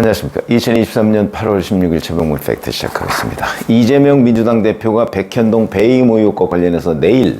안녕하십니까. 2023년 8월 16일 최병물 팩트 시작하겠습니다. 이재명 민주당 대표가 백현동 배임 의혹과 관련해서 내일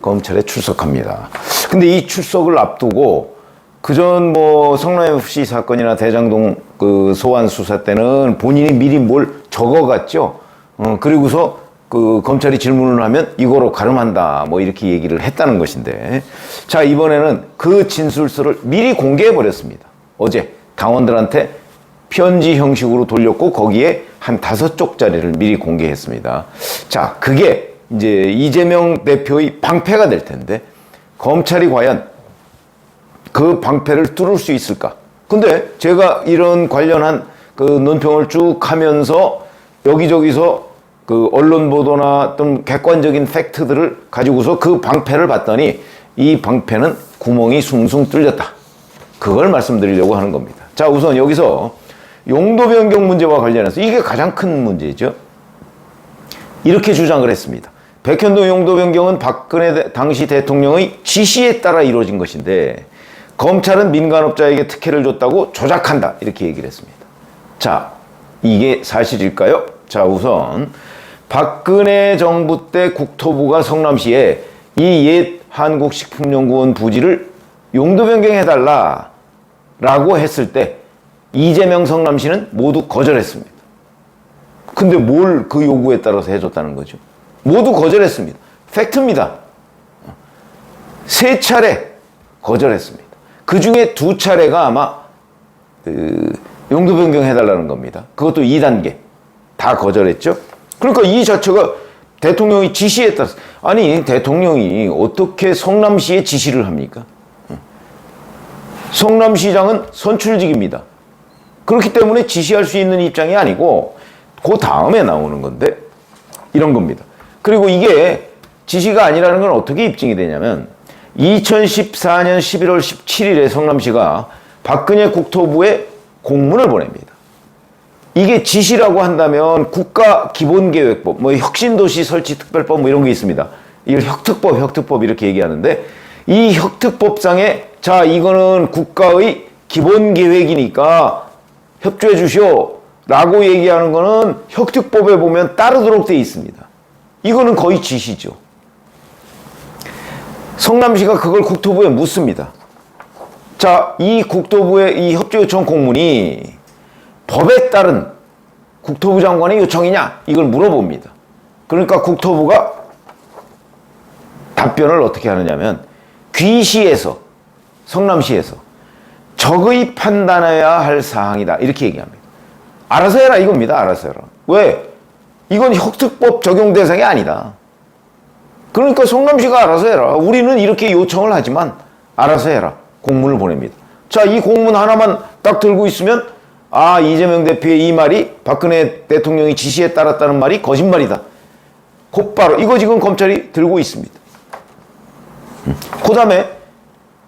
검찰에 출석합니다. 근데 이 출석을 앞두고 그전 뭐 성남FC 사건이나 대장동 그 소환 수사 때는 본인이 미리 뭘 적어갔죠. 어, 그리고서 그 검찰이 질문을 하면 이거로 가름한다 뭐 이렇게 얘기를 했다는 것인데 자 이번에는 그 진술서를 미리 공개해 버렸습니다. 어제 당원들한테 편지 형식으로 돌렸고 거기에 한 다섯 쪽짜리를 미리 공개했습니다. 자, 그게 이제 이재명 대표의 방패가 될 텐데 검찰이 과연 그 방패를 뚫을 수 있을까? 근데 제가 이런 관련한 그 논평을 쭉 하면서 여기저기서 그 언론 보도나 어떤 객관적인 팩트들을 가지고서 그 방패를 봤더니 이 방패는 구멍이 숭숭 뚫렸다. 그걸 말씀드리려고 하는 겁니다. 자, 우선 여기서 용도 변경 문제와 관련해서 이게 가장 큰 문제죠. 이렇게 주장을 했습니다. 백현동 용도 변경은 박근혜 대- 당시 대통령의 지시에 따라 이루어진 것인데 검찰은 민간업자에게 특혜를 줬다고 조작한다 이렇게 얘기를 했습니다. 자, 이게 사실일까요? 자, 우선 박근혜 정부 때 국토부가 성남시에 이 옛 한국식품연구원 부지를 용도 변경해달라 라고 했을 때 이재명 성남시는 모두 거절했습니다. 근데 뭘 그 요구에 따라서 해줬다는 거죠? 모두 거절했습니다. 팩트입니다. 세 차례 거절했습니다. 그 중에 두 차례가 아마 그 용도 변경해달라는 겁니다. 그것도 2단계 다 거절했죠. 그러니까 이 자체가 대통령이 지시에 따라서 아니 대통령이 어떻게 성남시에 지시를 합니까? 성남시장은 선출직입니다. 그렇기 때문에 지시할 수 있는 입장이 아니고 그 다음에 나오는 건데 이런 겁니다. 그리고 이게 지시가 아니라는 건 어떻게 입증이 되냐면 2014년 11월 17일에 성남시가 박근혜 국토부에 공문을 보냅니다. 이게 지시라고 한다면 국가기본계획법, 뭐 혁신도시 설치특별법 뭐 이런 게 있습니다. 이걸 혁특법, 혁특법 이렇게 얘기하는데 이 혁특법상에 자 이거는 국가의 기본계획이니까 협조해 주시오 라고 얘기하는 거는 혁특법에 보면 따르도록 돼 있습니다. 이거는 거의 지시죠. 성남시가 그걸 국토부에 묻습니다. 자, 이 국토부의 이 협조 요청 공문이 법에 따른 국토부 장관의 요청이냐? 이걸 물어봅니다. 그러니까 국토부가 답변을 어떻게 하느냐면 귀시에서 성남시에서 적의 판단해야 할 사항이다. 이렇게 얘기합니다. 알아서 해라 이겁니다. 알아서 해라. 왜? 이건 혁특법 적용 대상이 아니다. 그러니까 성남시가 알아서 해라. 우리는 이렇게 요청을 하지만 알아서 해라. 공문을 보냅니다. 자, 이 공문 하나만 딱 들고 있으면 아, 이재명 대표의 이 말이 박근혜 대통령이 지시에 따랐다는 말이 거짓말이다. 곧바로 이거 지금 검찰이 들고 있습니다. 그 다음에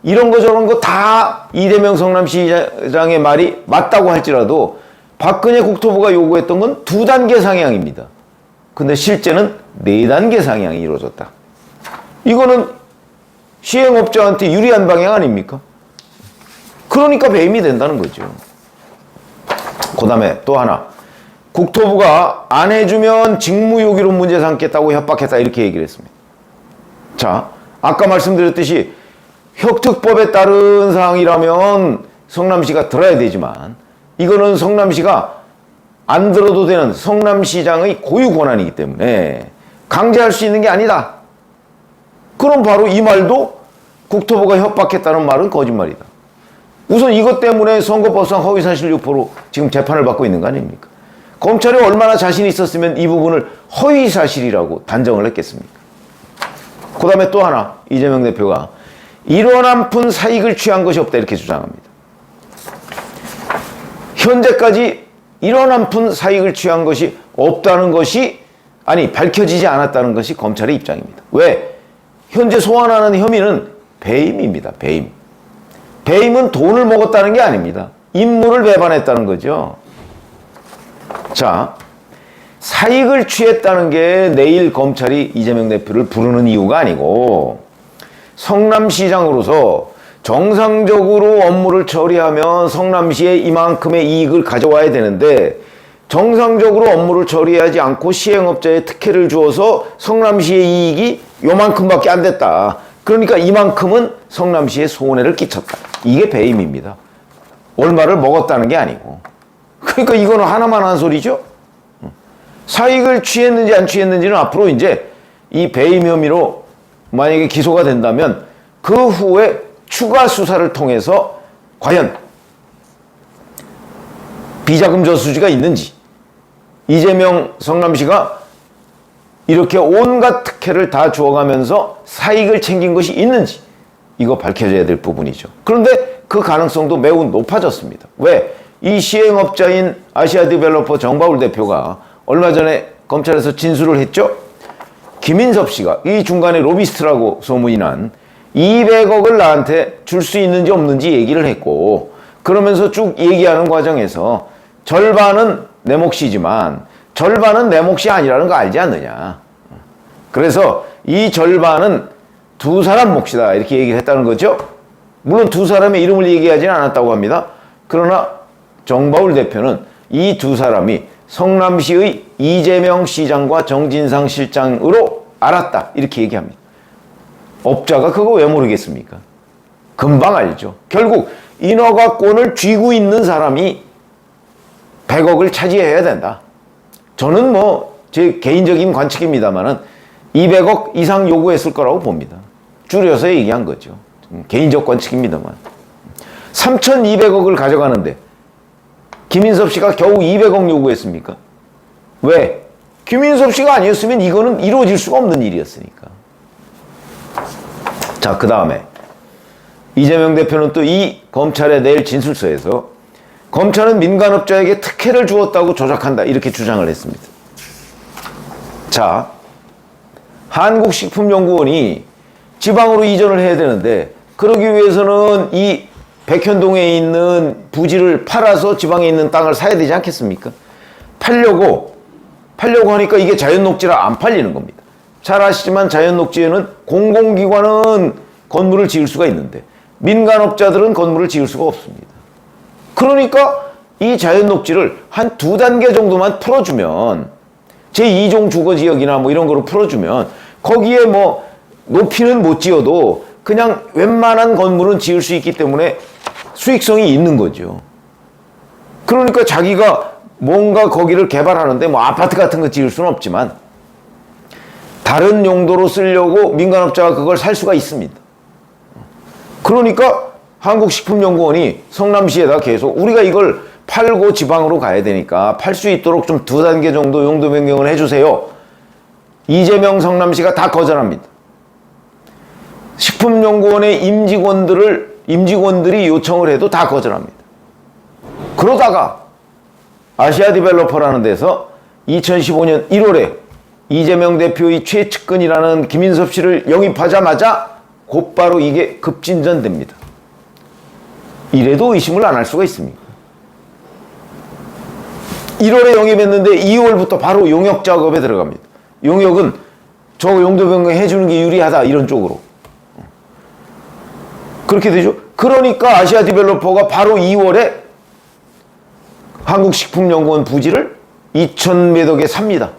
이런 거 저런 거 다 이재명 성남시장의 말이 맞다고 할지라도 박근혜 국토부가 요구했던 건 두 단계 상향입니다. 근데 실제는 네 단계 상향이 이루어졌다. 이거는 시행업자한테 유리한 방향 아닙니까? 그러니까 배임이 된다는 거죠. 그 다음에 또 하나. 국토부가 안 해주면 직무유기로 문제 삼겠다고 협박했다. 이렇게 얘기를 했습니다. 자, 아까 말씀드렸듯이 혁특법에 따른 사항이라면 성남시가 들어야 되지만 이거는 성남시가 안 들어도 되는 성남시장의 고유 권한이기 때문에 강제할 수 있는 게 아니다. 그럼 바로 이 말도 국토부가 협박했다는 말은 거짓말이다. 우선 이것 때문에 선거법상 허위사실 유포로 지금 재판을 받고 있는 거 아닙니까? 검찰이 얼마나 자신 있었으면 이 부분을 허위사실이라고 단정을 했겠습니까? 그 다음에 또 하나, 이재명 대표가 이런 한푼 사익을 취한 것이 없다 이렇게 주장합니다. 현재까지 이런 한푼 사익을 취한 것이 없다는 것이 아니 밝혀지지 않았다는 것이 검찰의 입장입니다. 왜? 현재 소환하는 혐의는 배임입니다. 배임. 배임은 돈을 먹었다는 게 아닙니다. 임무를 배반했다는 거죠. 자, 사익을 취했다는 게 내일 검찰이 이재명 대표를 부르는 이유가 아니고 성남시장으로서 정상적으로 업무를 처리하면 성남시에 이만큼의 이익을 가져와야 되는데 정상적으로 업무를 처리하지 않고 시행업자에 특혜를 주어서 성남시의 이익이 요만큼밖에 안 됐다. 그러니까 이만큼은 성남시에 손해를 끼쳤다. 이게 배임입니다. 얼마를 먹었다는 게 아니고. 그러니까 이거는 하나만 한 소리죠. 사익을 취했는지 안 취했는지는 앞으로 이제 이 배임 혐의로 만약에 기소가 된다면 그 후에 추가 수사를 통해서 과연 비자금 저수지가 있는지 이재명 성남시가 이렇게 온갖 특혜를 다 주어가면서 사익을 챙긴 것이 있는지 이거 밝혀져야 될 부분이죠. 그런데 그 가능성도 매우 높아졌습니다. 왜? 이 시행업자인 아시아 디벨로퍼 정바울 대표가 얼마 전에 검찰에서 진술을 했죠. 김인섭 씨가 이 중간에 로비스트라고 소문이 난 200억을 나한테 줄 수 있는지 없는지 얘기를 했고 그러면서 쭉 얘기하는 과정에서 절반은 내 몫이지만 절반은 내 몫이 아니라는 거 알지 않느냐. 그래서 이 절반은 두 사람 몫이다 이렇게 얘기를 했다는 거죠. 물론 두 사람의 이름을 얘기하지는 않았다고 합니다. 그러나 정바울 대표는 이 두 사람이 성남시의 이재명 시장과 정진상 실장으로 알았다 이렇게 얘기합니다. 업자가 그거 왜 모르겠습니까? 금방 알죠. 결국 인허가권을 쥐고 있는 사람이 100억을 차지해야 된다. 저는 뭐 제 개인적인 관측입니다만은 200억 이상 요구했을 거라고 봅니다. 줄여서 얘기한 거죠. 음, 개인적 관측입니다만. 3,200억을 가져가는데 김인섭 씨가 겨우 200억 요구했습니까? 왜? 김인섭 씨가 아니었으면 이거는 이루어질 수가 없는 일이었으니까. 자, 그 다음에 이재명 대표는 또 이 검찰에 낼 진술서에서 검찰은 민간업자에게 특혜를 주었다고 조작한다 이렇게 주장을 했습니다. 자, 한국식품연구원이 지방으로 이전을 해야 되는데 그러기 위해서는 이 백현동에 있는 부지를 팔아서 지방에 있는 땅을 사야 되지 않겠습니까? 팔려고 팔려고 하니까 이게 자연 녹지라 안 팔리는 겁니다. 잘 아시지만 자연 녹지에는 공공기관은 건물을 지을 수가 있는데 민간업자들은 건물을 지을 수가 없습니다. 그러니까 이 자연 녹지를 한 두 단계 정도만 풀어주면 제2종 주거지역이나 뭐 이런 거로 풀어주면 거기에 뭐 높이는 못 지어도 그냥 웬만한 건물은 지을 수 있기 때문에 수익성이 있는 거죠. 그러니까 자기가 뭔가 거기를 개발하는데 뭐 아파트 같은 거 지을 수는 없지만 다른 용도로 쓰려고 민간업자가 그걸 살 수가 있습니다. 그러니까 한국식품연구원이 성남시에다 계속 우리가 이걸 팔고 지방으로 가야 되니까 팔 수 있도록 좀 두 단계 정도 용도 변경을 해주세요. 이재명 성남시가 다 거절합니다. 식품연구원의 임직원들을 임직원들이 요청을 해도 다 거절합니다. 그러다가 아시아 디벨로퍼라는 데서 2015년 1월에 이재명 대표의 최측근이라는 김인섭 씨를 영입하자마자 곧바로 이게 급진전됩니다. 이래도 의심을 안 할 수가 있습니까? 1월에 영입했는데 2월부터 바로 용역 작업에 들어갑니다. 용역은 저 용도 변경 해주는 게 유리하다 이런 쪽으로. 그렇게 되죠. 그러니까 아시아 디벨로퍼가 바로 2월에 한국식품연구원 부지를 2,000매덕에 삽니다.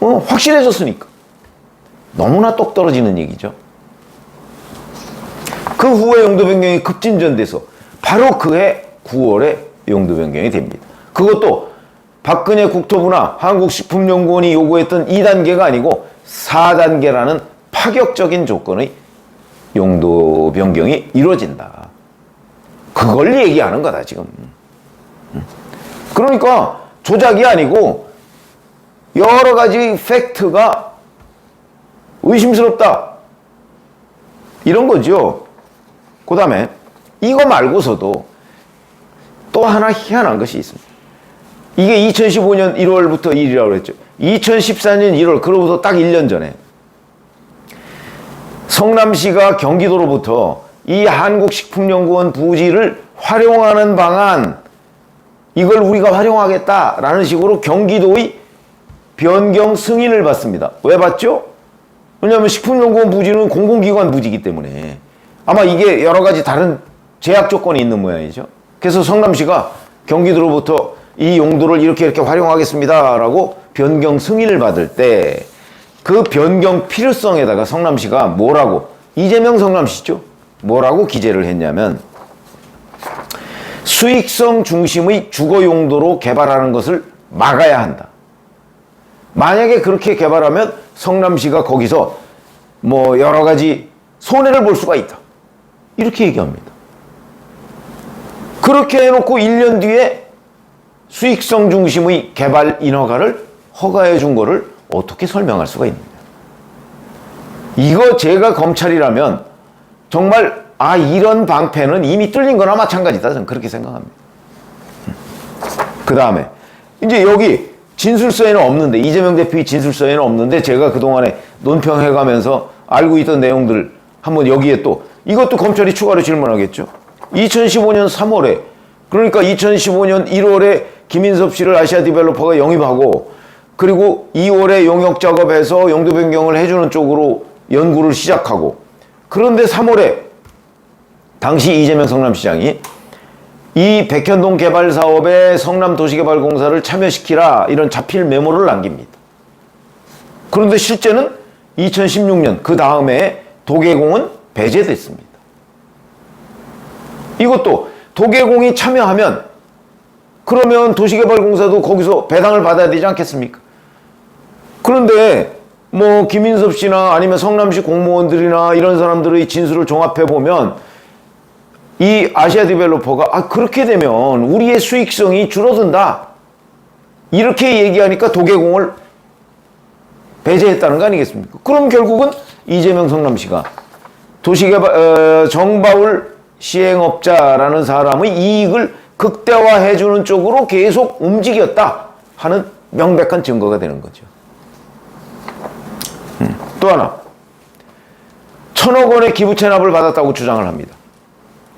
어, 확실해졌으니까. 너무나 똑 떨어지는 얘기죠. 그 후에 용도 변경이 급진전돼서 바로 그해 9월에 용도 변경이 됩니다. 그것도 박근혜 국토부나 한국식품연구원이 요구했던 2단계가 아니고 4단계라는 파격적인 조건의 용도 변경이 이루어진다. 그걸 얘기하는 거다, 지금. 그러니까 조작이 아니고 여러 가지 팩트가 의심스럽다. 이런 거죠. 그 다음에 이거 말고서도 또 하나 희한한 것이 있습니다. 이게 2015년 1월부터 일이라고 그랬죠. 2014년 1월, 그로부터 딱 1년 전에 성남시가 경기도로부터 이 한국식품연구원 부지를 활용하는 방안, 이걸 우리가 활용하겠다라는 식으로 경기도의 변경 승인을 받습니다. 왜 받죠? 왜냐하면 식품연구원 부지는 공공기관 부지이기 때문에 아마 이게 여러 가지 다른 제약 조건이 있는 모양이죠. 그래서 성남시가 경기도로부터 이 용도를 이렇게 이렇게 활용하겠습니다라고 변경 승인을 받을 때 그 변경 필요성에다가 성남시가 뭐라고 이재명 성남시죠. 뭐라고 기재를 했냐면 수익성 중심의 주거 용도로 개발하는 것을 막아야 한다. 만약에 그렇게 개발하면 성남시가 거기서 뭐 여러 가지 손해를 볼 수가 있다. 이렇게 얘기합니다. 그렇게 해놓고 1년 뒤에 수익성 중심의 개발 인허가를 허가해 준 거를 어떻게 설명할 수가 있느냐. 이거 제가 검찰이라면 정말 아 이런 방패는 이미 뚫린 거나 마찬가지다 저는 그렇게 생각합니다. 그 다음에 이제 여기 진술서에는 없는데 이재명 대표의 진술서에는 없는데 제가 그동안에 논평해가면서 알고 있던 내용들 한번 여기에 또 이것도 검찰이 추가로 질문하겠죠. 2015년 3월에 그러니까 2015년 1월에 김인섭 씨를 아시아 디벨로퍼가 영입하고 그리고 2월에 용역 작업해서 용도 변경을 해주는 쪽으로 연구를 시작하고 그런데 3월에 당시 이재명 성남시장이 이 백현동 개발 사업에 성남 도시개발공사를 참여시키라 이런 자필 메모를 남깁니다. 그런데 실제는 2016년 그 다음에 도계공은 배제됐습니다. 이것도 도계공이 참여하면 그러면 도시개발공사도 거기서 배당을 받아야 되지 않겠습니까? 그런데 뭐 김인섭 씨나 아니면 성남시 공무원들이나 이런 사람들의 진술을 종합해 보면 이 아시아 디벨로퍼가 아 그렇게 되면 우리의 수익성이 줄어든다 이렇게 얘기하니까 도계공을 배제했다는 거 아니겠습니까? 그럼 결국은 이재명 성남시가 도시개발 어, 정바울 시행업자라는 사람의 이익을 극대화해 주는 쪽으로 계속 움직였다 하는 명백한 증거가 되는 거죠. 음, 또 하나 천억 원의 기부 체납을 받았다고 주장을 합니다.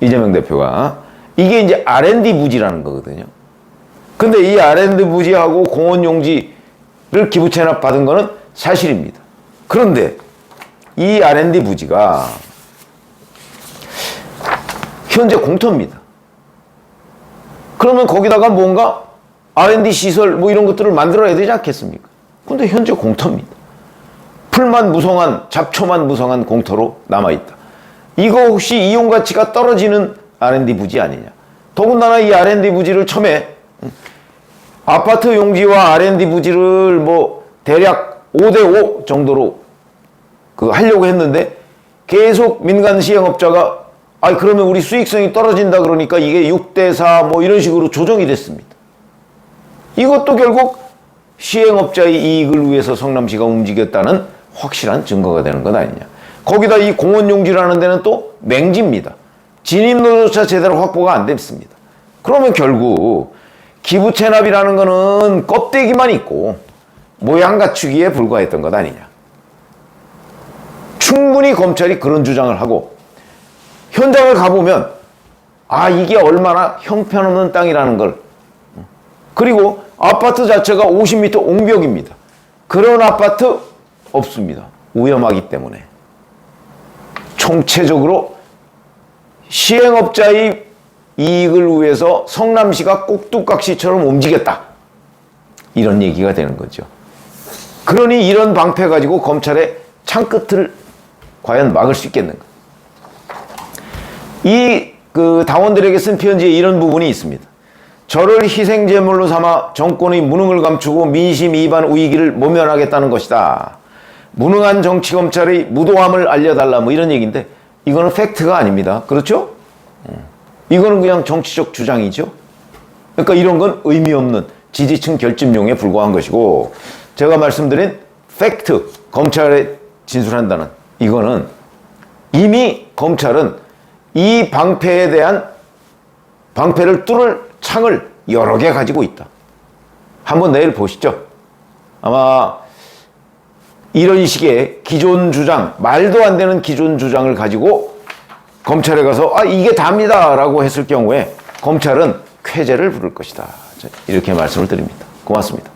이재명 대표가 이게 이제 R&D 부지라는 거거든요. 근데 이 R&D 부지하고 공원 용지를 기부 체납 받은 거는 사실입니다. 그런데 이 R&D 부지가 현재 공터입니다. 그러면 거기다가 뭔가 R&D 시설 뭐 이런 것들을 만들어야 되지 않겠습니까? 근데 현재 공터입니다. 풀만 무성한 잡초만 무성한 공터로 남아 있다. 이거 혹시 이용 가치가 떨어지는 R&D 부지 아니냐? 더군다나 이 R&D 부지를 처음에 아파트 용지와 R&D 부지를 뭐 대략 5대5 정도로 그 하려고 했는데 계속 민간 시행업자가 아 그러면 우리 수익성이 떨어진다 그러니까 이게 6대4 뭐 이런 식으로 조정이 됐습니다. 이것도 결국 시행업자의 이익을 위해서 성남시가 움직였다는 확실한 증거가 되는 것 아니냐. 거기다 이 공원용지라는 데는 또 맹지입니다. 진입로조차 제대로 확보가 안 됐습니다. 그러면 결국 기부 체납이라는 거는 껍데기만 있고 모양 갖추기에 불과했던 것 아니냐. 충분히 검찰이 그런 주장을 하고 현장을 가보면 아 이게 얼마나 형편없는 땅이라는 걸 그리고 아파트 자체가 50m 옹벽입니다. 그런 아파트 없습니다. 위험하기 때문에 총체적으로 시행업자의 이익을 위해서 성남시가 꼭두각시처럼 움직였다. 이런 얘기가 되는 거죠. 그러니 이런 방패 가지고 검찰의 창끝을 과연 막을 수 있겠는가? 이 그 당원들에게 쓴 편지에 이런 부분이 있습니다. 저를 희생제물로 삼아 정권의 무능을 감추고 민심 위반 우위기를 모면하겠다는 것이다. 무능한 정치 검찰의 무도함을 알려달라 뭐 이런 얘기인데 이거는 팩트가 아닙니다. 그렇죠? 이거는 그냥 정치적 주장이죠. 그러니까 이런 건 의미 없는 지지층 결집용에 불과한 것이고 제가 말씀드린 팩트 검찰에 진술한다는 이거는 이미 검찰은 이 방패에 대한 방패를 뚫을 창을 여러 개 가지고 있다. 한번 내일 보시죠. 아마 이런 식의 기존 주장, 말도 안 되는 기존 주장을 가지고 검찰에 가서 아 이게 답니다 라고 했을 경우에 검찰은 쾌재를 부를 것이다. 이렇게 말씀을 드립니다. 고맙습니다.